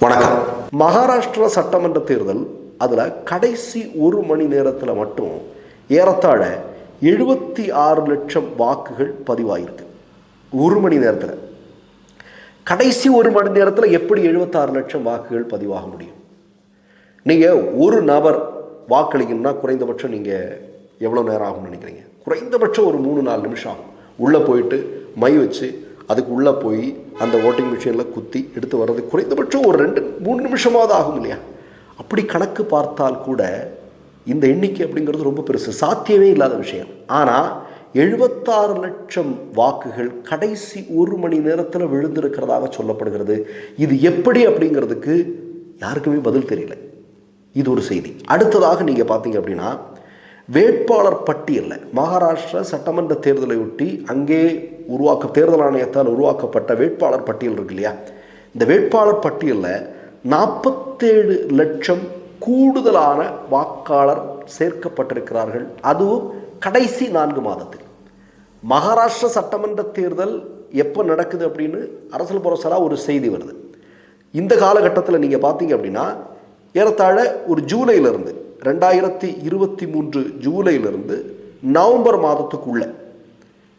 வணக்கம். மகாராஷ்டிரா சட்டமன்ற தேர்தல் அதில் கடைசி ஒரு மணி நேரத்தில் மட்டும் ஏறத்தாழ எழுபத்தி ஆறு லட்சம் வாக்குகள் பதிவாயிருக்கு. ஒரு மணி நேரத்தில். கடைசி ஒரு மணி நேரத்தில் எப்படி எழுபத்தாறு லட்சம் வாக்குகள் பதிவாக முடியும்? நீங்கள் ஒரு நபர் வாக்களிக்கணும்னா குறைந்தபட்சம் நீங்கள் எவ்வளோ நேரம் ஆகும்னு நினைக்கிறீங்க? குறைந்தபட்சம் ஒரு மூணு நாலு நிமிஷம் ஆகும். உள்ளே போயிட்டு மை வச்சு அதுக்கு உள்ளே போய் அந்த ஓட்டிங் மிஷினில் குத்தி எடுத்து வர்றது குறைந்தபட்சம் ஒரு ரெண்டு மூணு நிமிஷமாவது ஆகும் இல்லையா? அப்படி கணக்கு பார்த்தால் கூட இந்த எண்ணிக்கை அப்படிங்கிறது ரொம்ப பெருசு. சாத்தியமே இல்லாத விஷயம். ஆனால் எழுபத்தாறு லட்சம் வாக்குகள் கடைசி ஒரு மணி நேரத்தில் விழுந்திருக்கிறதாக சொல்லப்படுகிறது. இது எப்படி அப்படிங்கிறதுக்கு யாருக்குமே பதில் தெரியல. இது ஒரு செய்தி. அடுத்ததாக நீங்கள் பார்த்தீங்க அப்படின்னா வேட்பாளர் பட்டியலில் மகாராஷ்டிரா சட்டமன்ற தேர்தலை ஒட்டி அங்கே உருவாக்க தேர்தல் ஆணையத்தால் உருவாக்கப்பட்ட வேட்பாளர் பட்டியல் இருக்கு இல்லையா? இந்த வேட்பாளர் பட்டியலில் நாற்பத்தேழு லட்சம் கூடுதலான வாக்காளர் சேர்க்கப்பட்டிருக்கிறார்கள். அதுவும் கடைசி நான்கு மாதத்தில். மகாராஷ்டிரா சட்டமன்ற தேர்தல் எப்போ நடக்குது அப்படின்னு அரசியல் புரசலாக ஒரு செய்தி வருது. இந்த காலகட்டத்தில் நீங்கள் பார்த்தீங்க அப்படின்னா ஏறத்தாழ ஒரு ஜூலையிலிருந்து ரெண்டாயிரத்தி இருபத்தி மூன்று ஜூலையிலிருந்து நவம்பர் மாதத்துக்குள்ளே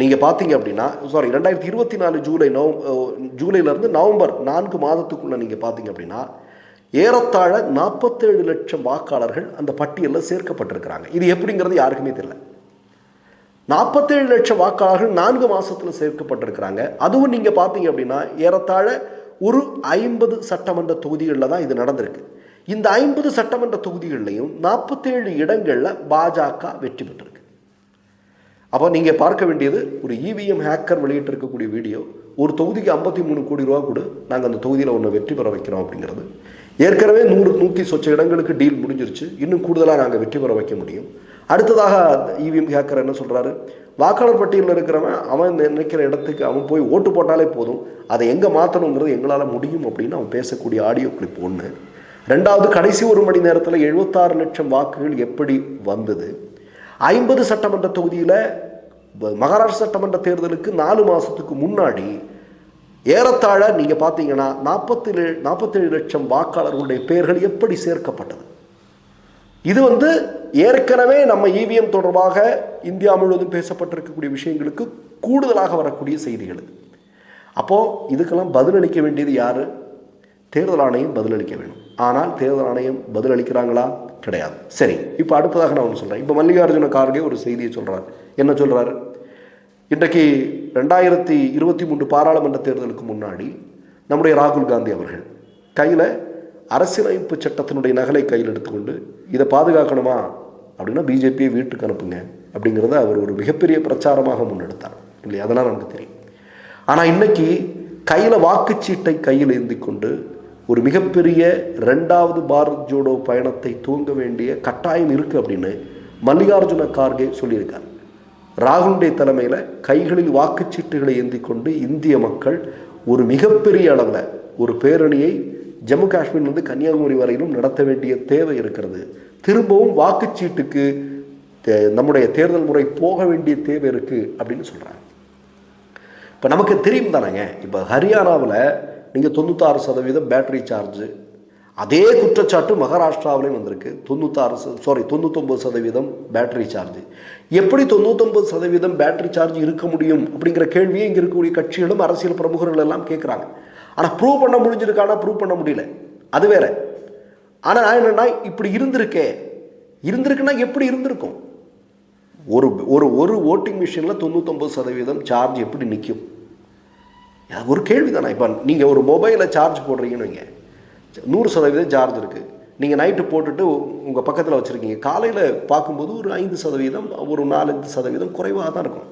நீங்கள் பார்த்தீங்க அப்படின்னா சாரி ரெண்டாயிரத்தி இருபத்தி நாலு ஜூலை நவ ஜூலையிலேருந்து நவம்பர் நான்கு மாதத்துக்குள்ளே நீங்கள் பார்த்தீங்க அப்படின்னா ஏறத்தாழ நாற்பத்தேழு லட்சம் வாக்காளர்கள் அந்த பட்டியலில் சேர்க்கப்பட்டிருக்கிறாங்க. இது எப்படிங்கிறது யாருக்குமே தெரியல. நாற்பத்தேழு லட்சம் வாக்காளர்கள் நான்கு மாதத்தில் சேர்க்கப்பட்டிருக்கிறாங்க. அதுவும் நீங்கள் பார்த்தீங்க அப்படின்னா ஏறத்தாழ ஒரு ஐம்பது சட்டமன்ற தொகுதிகளில் தான் இது நடந்திருக்கு. இந்த ஐம்பது சட்டமன்ற தொகுதிகள்லையும் நாற்பத்தேழு இடங்களில் பாஜக வெற்றி பெற்றிருக்கு அப்போ நீங்கள் பார்க்க வேண்டியது ஒரு இவிஎம் ஹேக்கர் வெளியிட்டிருக்கக்கூடிய வீடியோ. ஒரு தொகுதிக்கு ஐம்பத்தி மூணு கோடி ரூபா கூட நாங்கள் அந்த தொகுதியில் ஒன்று வெற்றி பெற வைக்கிறோம் அப்படிங்கிறது. ஏற்கனவே நூறு நூற்றி சொச்ச இடங்களுக்கு டீல் முடிஞ்சிருச்சு. இன்னும் கூடுதலாக நாங்கள் வெற்றி பெற வைக்க முடியும். அடுத்ததாக இவிஎம் ஹேக்கர் என்ன சொல்கிறாரு வாக்காளர் பட்டியலில் இருக்கிறவன் அவன் நினைக்கிற இடத்துக்கு அவன் போய் ஓட்டு போட்டாலே போதும். அதை எங்கே மாற்றணுங்கிறது எங்களால் முடியும் அப்படின்னு அவன் பேசக்கூடிய ஆடியோ கிளிப் ஒன்று ரெண்டாவது கடைசி ஒரு மணி நேரத்தில் எழுபத்தாறு லட்சம் வாக்குகள் எப்படி வந்தது? ஐம்பது சட்டமன்ற தொகுதியில் மகாராஷ்டிர சட்டமன்ற தேர்தலுக்கு நாலு மாதத்துக்கு முன்னாடி ஏறத்தாழ நீங்கள் பார்த்தீங்கன்னா நாற்பத்தேழு நாற்பத்தேழு லட்சம் வாக்காளர்களுடைய பெயர்கள் எப்படி சேர்க்கப்பட்டது? இது வந்து ஏற்கனவே நம்ம இவிஎம் தொடர்பாக இந்தியா முழுவதும் பேசப்பட்டிருக்கக்கூடிய விஷயங்களுக்கு கூடுதலாக வரக்கூடிய செய்திகள் அப்போது இதுக்கெல்லாம் பதிலளிக்க வேண்டியது யார்? தேர்தல் ஆணையம் பதிலளிக்க வேண்டும். ஆனால் தேர்தல் ஆணையம் பதிலளிக்கிறாங்களா? கிடையாது. சரி இப்போ அடுத்ததாக நான் ஒன்று சொல்கிறேன் இப்போ மல்லிகார்ஜுன கார்கே ஒரு செய்தியை சொல்கிறார் என்ன சொல்கிறாரு இன்றைக்கு ரெண்டாயிரத்தி இருபத்தி மூன்று பாராளுமன்ற தேர்தலுக்கு முன்னாடி நம்முடைய ராகுல் காந்தி அவர்கள் கையில் அரசியலமைப்பு சட்டத்தினுடைய நகலை கையில் எடுத்துக்கொண்டு இதை பாதுகாக்கணுமா அப்படின்னா பிஜேபியை வீட்டுக்கு அனுப்புங்க அப்படிங்கிறத அவர் ஒரு மிகப்பெரிய பிரச்சாரமாக முன்னெடுத்தார். இல்லையா? அதெல்லாம் நமக்கு தெரியும். ஆனால் இன்னைக்கு கையில் வாக்குச்சீட்டை கையில் ஏந்தி கொண்டு ஒரு மிகப்பெரிய ரெண்டாவது பாரத் ஜோடோ பயணத்தை தூங்க வேண்டிய கட்டாயம் இருக்குது அப்படின்னு மல்லிகார்ஜுன கார்கே சொல்லியிருக்கார். ராகுலுடைய தலைமையில் கைகளில் வாக்குச்சீட்டுகளை ஏந்தி கொண்டு இந்திய மக்கள் ஒரு மிகப்பெரிய அளவில் ஒரு பேரணியை ஜம்மு காஷ்மீர்லேருந்து கன்னியாகுமரி வரையிலும் நடத்த வேண்டிய தேவை இருக்கிறது. திரும்பவும் வாக்குச்சீட்டுக்கு நம்முடைய தேர்தல் முறை போக வேண்டிய தேவை இருக்குது அப்படின்னு சொல்கிறாங்க இப்போ நமக்கு தெரியும் தானேங்க. இப்போ ஹரியானாவில் நீங்கள் தொண்ணூத்தாறு சதவீதம் பேட்டரி சார்ஜு அதே குற்றச்சாட்டு மகாராஷ்டிராவிலையும் வந்திருக்கு. தொண்ணூத்தாறு சாரி தொண்ணூத்தொம்பது சதவீதம் பேட்டரி சார்ஜ் எப்படி தொண்ணூத்தொம்பது சதவீதம் பேட்டரி சார்ஜ் இருக்க முடியும் அப்படிங்கிற கேள்வியை இங்கே இருக்கக்கூடிய கட்சிகளும் அரசியல் பிரமுகர்கள் எல்லாம் கேட்குறாங்க ஆனால் ப்ரூவ் பண்ண முடிஞ்சிருக்கானா ப்ரூவ் பண்ண முடியல. அது வேற. ஆனால் நான் என்னென்னா இப்படி இருந்திருக்கே. இருந்திருக்குன்னா எப்படி இருந்திருக்கும்? ஒரு ஒரு ஒரு ஓட்டிங் மிஷினில் தொண்ணூத்தொம்பது சதவீதம் சார்ஜ் எப்படி நிற்கும் ஒரு கேள்வி தானே இப்போ நீங்கள் ஒரு மொபைலில் சார்ஜ் போடுறீங்கன்னு வைங்க. நூறு சதவீதம் சார்ஜ் இருக்குது நீங்கள் நைட்டு போட்டுட்டு உங்கள் பக்கத்தில் வச்சுருக்கீங்க. காலையில் பார்க்கும்போது ஒரு ஐந்து சதவீதம் ஒரு நாலஞ்சு சதவீதம் குறைவாக தான் இருக்கும்.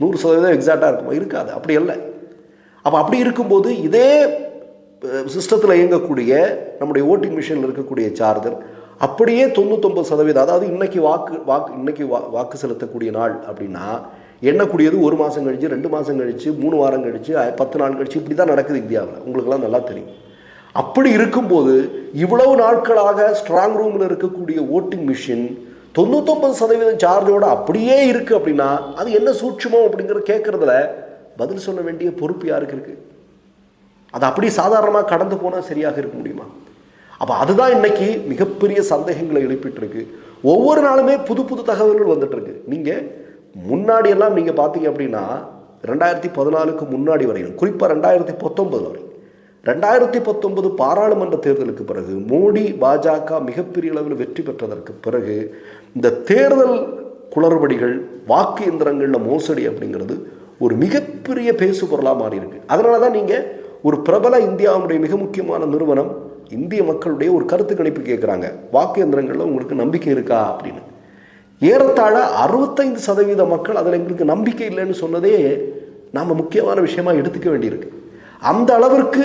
நூறு சதவீதம் எக்ஸாக்டாக இருக்கும். இருக்காது. அப்படி இல்லை அப்போ அப்படி இருக்கும்போது இதே சிஸ்டத்தில் இயங்கக்கூடிய நம்முடைய ஓட்டிங் மிஷினில் இருக்கக்கூடிய சார்ஜர் அப்படியே தொண்ணூத்தொம்பது சதவீதம் அதாவது இன்னைக்கு வாக்கு வாக்கு இன்றைக்கி வா வாக்கு செலுத்தக்கூடிய நாள் அப்படின்னா எண்ணக்கூடியது ஒரு மாதம் கழிச்சு ரெண்டு மாதம் கழிச்சு மூணு வாரம் கழிச்சு பத்து நாள் கழிச்சு இப்படி தான் நடக்குது இந்தியாவில். உங்களுக்கெல்லாம் நல்லா தெரியும். அப்படி இருக்கும்போது இவ்வளவு நாட்களாக ஸ்ட்ராங் ரூமில் இருக்கக்கூடிய ஓட்டிங் மிஷின் தொண்ணூத்தொம்பது சதவீதம் சார்ஜோடு அப்படியே இருக்குது அப்படின்னா அது என்ன சூட்சமோ அப்படிங்கிற கேட்குறதுல பதில் சொல்ல வேண்டிய பொறுப்பு யாருக்கு இருக்குது அது அப்படி சாதாரணமாக கடந்து போனால் சரியாக இருக்க முடியுமா? அப்போ அதுதான் இன்னைக்கு மிகப்பெரிய சந்தேகங்களை எழுப்பிட்டுருக்கு. ஒவ்வொரு நாளுமே புது புது தகவல்கள் வந்துட்டுருக்கு. நீங்கள் முன்னாடி எல்லாம் நீங்கள் பார்த்தீங்க அப்படின்னா ரெண்டாயிரத்தி பதினாலுக்கு முன்னாடி வரையும் குறிப்பாக ரெண்டாயிரத்தி பத்தொன்பது வரை ரெண்டாயிரத்தி பத்தொன்பது பாராளுமன்ற தேர்தலுக்கு பிறகு மோடி பாஜக மிகப்பெரிய அளவில் வெற்றி பெற்றதற்கு பிறகு இந்த தேர்தல் குளறுபடிகள் வாக்கு எந்திரங்களில் மோசடி அப்படிங்கிறது ஒரு மிகப்பெரிய பேசு பொருளாக மாறி இருக்கு அதனால தான் நீங்கள் ஒரு பிரபல இந்தியாவுடைய மிக முக்கியமான நிறுவனம் இந்திய மக்களுடைய ஒரு கருத்து கணிப்பு கேட்குறாங்க வாக்கு எந்திரங்களில் உங்களுக்கு நம்பிக்கை இருக்கா அப்படின்னு. ஏறத்தாழ அறுபத்தைந்து சதவீத மக்கள் அதில் எங்களுக்கு நம்பிக்கை இல்லைன்னு சொன்னதே நாம் முக்கியமான விஷயமா எடுத்துக்க வேண்டியிருக்கு. அந்த அளவிற்கு